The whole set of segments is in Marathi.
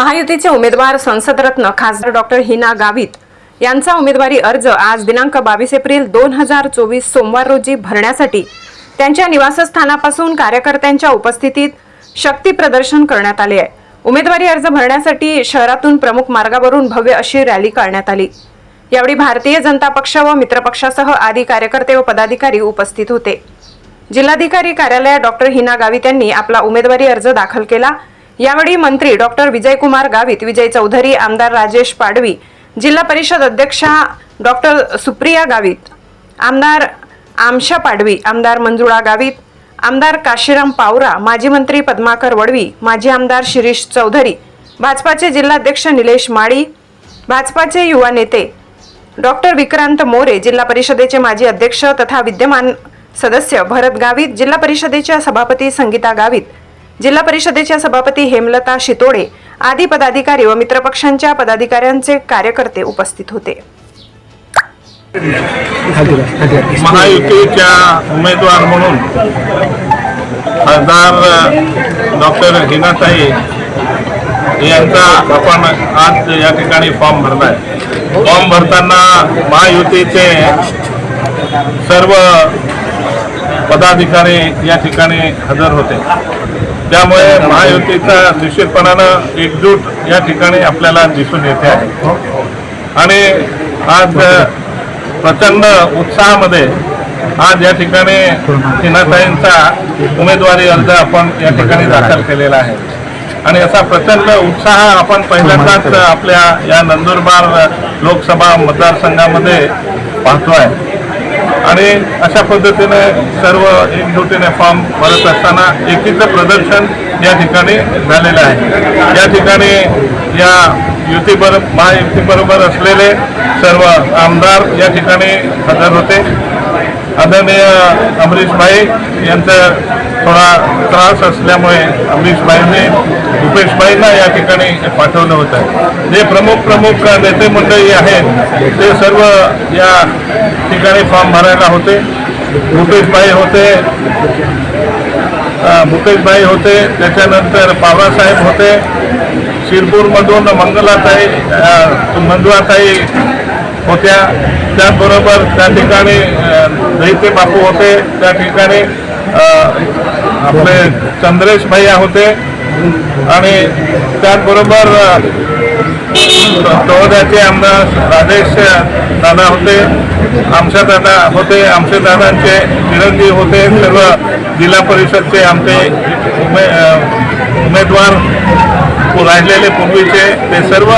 महायुतीचे उमेदवार संसदरत्न खासदार डॉक्टर हिना गावित यांचा उमेदवारी अर्ज आज दिनांक बावीस एप्रिल दोन हजार चोवीस सोमवार रोजी भरण्यासाठी त्यांच्या निवासस्थानापासून कार्यकर्त्यांच्या उपस्थितीत शक्ती प्रदर्शन करण्यात आले आहे. उमेदवारी अर्ज भरण्यासाठी शहरातून प्रमुख मार्गावरून भव्य अशी रॅली काढण्यात आली. यावेळी भारतीय जनता पक्ष व मित्रपक्षासह आदी कार्यकर्ते व पदाधिकारी उपस्थित होते. जिल्हाधिकारी कार्यालयात डॉक्टर हिना गावित यांनी आपला उमेदवारी अर्ज दाखल केला. यावेळी मंत्री डॉक्टर विजयकुमार गावित विजय चौधरी आमदार राजेश पाडवी जिल्हा परिषद अध्यक्षा डॉक्टर सुप्रिया गावित आमदार आमशा पाडवी आमदार मंजुळा गावित आमदार काशीराम पावरा माजी मंत्री पद्माकर वडवी माजी आमदार शिरीष चौधरी भाजपाचे जिल्हाध्यक्ष निलेश माळी भाजपाचे युवा नेते डॉक्टर विक्रांत मोरे जिल्हा परिषदेचे माजी अध्यक्ष तथा विद्यमान सदस्य भरत गावित जिल्हा परिषदेच्या सभापती संगीता गावित जिल्हा परिषदेच्या सभापती हेमलता शितोडे आदी पदाधिकारी व मित्रपक्षांच्या पदाधिकाऱ्यांचे कार्यकर्ते उपस्थित होते. महायुतीच्या उमेदवार म्हणून खासदार डॉक्टर हिनाताई यांचा आपण आज या ठिकाणी फॉर्म भरलाय. फॉर्म भरताना महायुतीचे सर्व पदाधिकारी या ठिकाणी हजर होते. त्यामुळे महायुतीचा निश्चितपणानं एकजूट या ठिकाणी आपल्याला दिसून येते आहे. आणि आज प्रचंड उत्साहामध्ये आज या ठिकाणी हिनाताईंचा उमेदवारी अर्ज आपण या ठिकाणी दाखल केलेला आहे. आणि असा प्रचंड उत्साह आपण पहिल्यांदाच आपल्या या नंदुरबार लोकसभा मतदारसंघामध्ये पाहतो आहे आणि अशा पद्धतीने सर्व एकजुटीने फॉर्म भरत असताना एकीचं प्रदर्शन या ठिकाणी झालेलं आहे. या ठिकाणी या युतीबरोबर महायुतीबरोबर असलेले सर्व आमदार या ठिकाणी हजर होते. आदरणीय अमरीशभाई यांचा थोडा त्रास असल्यामुळे अमरीशभाईंनी भूपेशभाईंना या ठिकाणी पाठवलं होतं. जे प्रमुख प्रमुख नेते मंडळी आहेत ते सर्व या ठिकाणी फॉर्म भरायला होते. भूपेशभाई होते मुकेशभाई होते त्याच्यानंतर पावरासाहेब होते शिरपूरमधून मंगलाताई मंजुळाताई होत्या. त्याचबरोबर त्या ठिकाणी दैते बापू होते. त्या ठिकाणी आपले चंद्रेश भैया होते. आणि त्याचबरोबर चौदाचे तळोद्याचे आमदार राजेश दादा होते. आमच्या दादा होते. आमचे दादांचे चिरंजीव होते. सर्व जिल्हा परिषदचे आमचे उमे उमेदवार राहिलेले पूर्वीचे. ते सर्व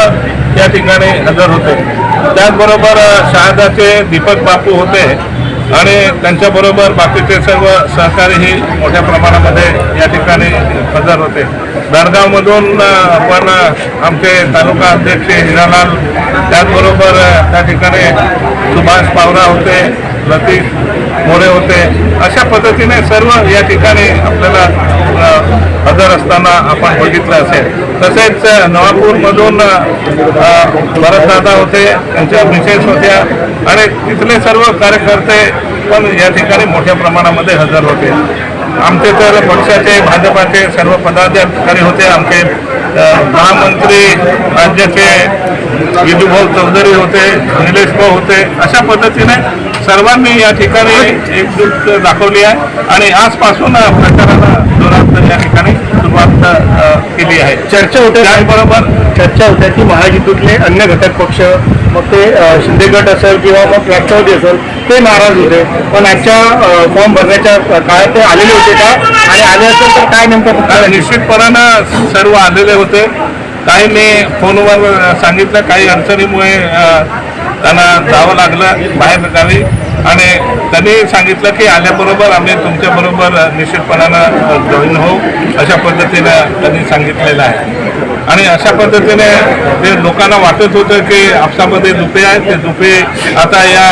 या ठिकाणी हजर होते. त्याचबरोबर शहादाचे दीपक बापू होते आणि त्यांच्याबरोबर बाकीचे सर्व सहकारीही मोठ्या प्रमाणामध्ये या ठिकाणी हजर होते. दरगावमधून आपण आमचे तालुका अध्यक्ष हिरालाल त्याचबरोबर त्या ठिकाणी सुभाष पावरा होते. लतीफ मोरे होते. अशा पद्धतीने सर्व या ठिकाणी आपल्याला हजर असताना आपण बघितलं असेल. तसेच नवापूरमधून भरतदादा होते त्यांच्या मिसेस होत्या आणि तिथले सर्व कार्यकर्ते पण या ठिकाणी मोठ्या प्रमाणामध्ये हजर होते. आमचे तर पक्षाचे भाजपाचे सर्व पदाधिकारी होते आमचे महामंत्री राज्याचे विजूभाऊ चौधरी होते निलेश भाऊ होते अशा पद्धतीने सर्वांनी या ठिकाणी एकजूट दाखवली आहे. आणि आजपासून प्रचाराला जोरात या ठिकाणी सुरुवात केली आहे. चर्चा होते त्याचबरोबर चर्चा होत्या की महायुतीतले अन्य घटक पक्ष मग ते शिंदे गट असेल किंवा मग राष्ट्रवादी असेल ते नाराज होते. पण आजच्या फॉर्म भरण्याच्या काळात ते आलेले होते का? आणि आले असेल तर काय नेमकं निश्चितपणानं सर्व आलेले होते. काहींनी फोनवर सांगितलं काही अडचणीमुळे त्यांना जावं लागलं बाहेर गावी. आणि त्यांनी सांगितलं की आल्याबरोबर आम्ही तुमच्याबरोबर निश्चितपणानं जॉईन होऊ. अशा पद्धतीनं त्यांनी सांगितलेलं आहे. आणि अशा पद्धतीने जे लोकांना वाटत होतं की आपसामध्ये दुपे आहेत ते दुपे आता या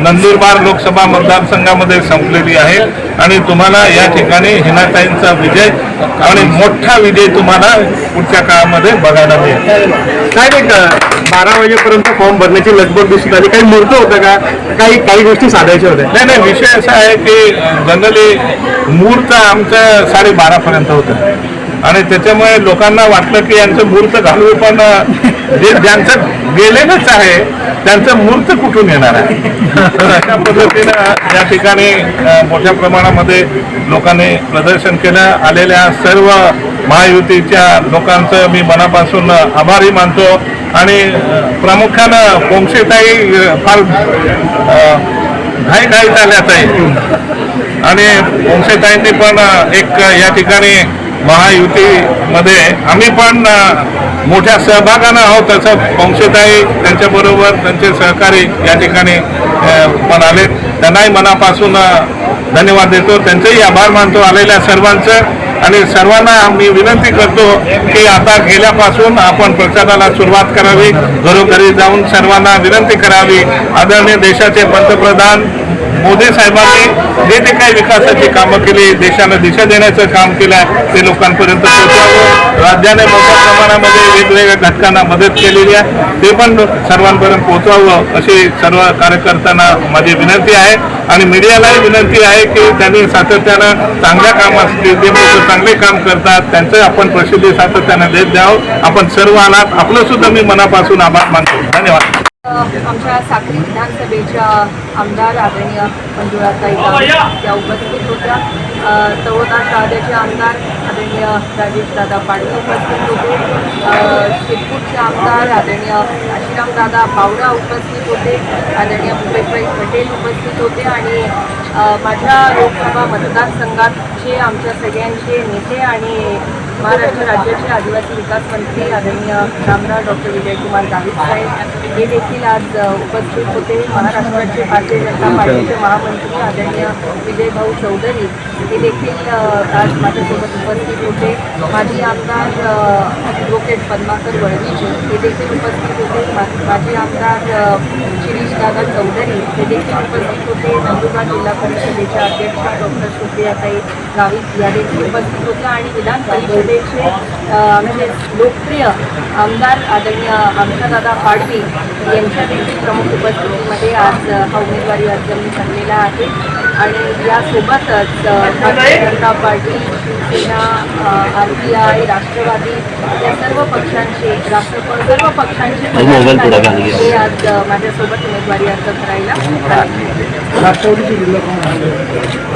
नंदुरबार लोकसभा मतदारसंघामध्ये संपलेली आहे. आणि तुम्हाला या ठिकाणी हिनाताईंचा विजय आणि मोठा विजय तुम्हाला पुढच्या काळामध्ये बघायला मिळेल. काय नाही का बारा वाजेपर्यंत फॉर्म भरण्याची लगबग दिसून आली काही मुहूर्त होतं का? काही काही गोष्टी साधायच्या होत्या. नाही नाही विषय असा आहे की जनरली मुहूर्त आमचं साडेबारापर्यंत होतं. आणि त्याच्यामुळे लोकांना वाटलं की यांचं मूर्त घालू पण जे ज्यांचं गेलेलंच आहे त्यांचं मूर्त कुठून येणार आहे? तर अशा पद्धतीनं या ठिकाणी मोठ्या प्रमाणामध्ये लोकांनी प्रदर्शन केलं. आलेल्या सर्व महायुतीच्या लोकांचं मी मनापासून आभारी मानतो. आणि प्रामुख्यानं पोंक्षेताई फार घाई घाई झाल्यात आहे आणि पोंक्षेताईंनी पण एक या ठिकाणी महायुतीमध्ये आम्ही पण मोठ्या सहभागानं आहोत तसं वंशताई त्यांच्याबरोबर त्यांचे सहकारी या ठिकाणी पण आले त्यांनाही मनापासून धन्यवाद देतो. त्यांचेही आभार मानतो आलेल्या सर्वांचं. आणि सर्वांना मी विनंती करतो की आता गेल्यापासून आपण प्रचाराला सुरुवात करावी. घरोघरी जाऊन सर्वांना विनंती करावी. आदरणीय देशाचे पंतप्रधान मोदी साहेबांनी जे जे काही विकासाची कामं केली देशाला दिशा देण्याचं काम केलं आहे ते लोकांपर्यंत पोहोचावं. राज्याने मोठ्या प्रमाणामध्ये वेगवेगळ्या घटकांना मदत केलेली आहे. ते पण सर्वांपर्यंत पोहोचावं अशी सर्व कार्यकर्त्यांना माझी विनंती आहे. आणि मीडियालाही विनंती आहे की त्यांनी सातत्यानं चांगल्या कामासाठी जे लोक चांगले काम करतात त्यांचं आपण प्रसिद्धी सातत्यानं देत द्यावं आपण सर्व आलात. आपलं सुद्धा मी मनापासून आभार मानतो. धन्यवाद. आमच्या साखरी विधानसभेच्या आमदार आदरणीय मंजुळाताई त्या उपस्थित होत्या. अ, तळोदा शहाद्याचे आमदार आदरणीय राजेश दादा पाडवे उपस्थित होते. शिरपूरचे आमदार आदरणीय आशिराम दादा पावडा उपस्थित होते. आदरणीय भूपेशभाई पटेल उपस्थित होते आणि माझ्या लोकसभा मतदारसंघातचे आमच्या सगळ्यांचे नेते आणि महाराष्ट्र राज्याचे आदिवासी विकास मंत्री आदरणीय रामराव डॉक्टर विजयकुमार गावित साहेब हे देखील आज उपस्थित होते. महाराष्ट्राचे भारतीय जनता पार्टीचे महामंत्री आदरणीय विजयभाऊ चौधरी हे देखील आज माझ्यासोबत उपस्थित होते. माजी आमदार ॲडव्होकेट पद्माकर वळवीचे हे देखील उपस्थित होते. माजी आमदार शिरीष दादा चौधरी हे देखील उपस्थित होते. नंदुरबार जिल्हा परिषदेच्या अध्यक्षा डॉक्टर सुप्रियाताई गावित या देखील उपस्थित होत्या आणि विधान परिषदेचे आमचे लोकप्रिय आमदार आदरणीय आमचादादा पाडवी यांच्या देखील प्रमुख उपस्थितीमध्ये आज हा उमेदवारी अर्ज मी भरलेला आहे आणि यासोबतच Bharatiya Janata party Shiv Sena R P I Rashtrawadi या सर्व पक्षांचे राष्ट्र सर्व पक्षांचे पदाधिकारी हे आज माझ्यासोबत उमेदवारी अर्ज भरायला आले. राष्ट्रवादीचे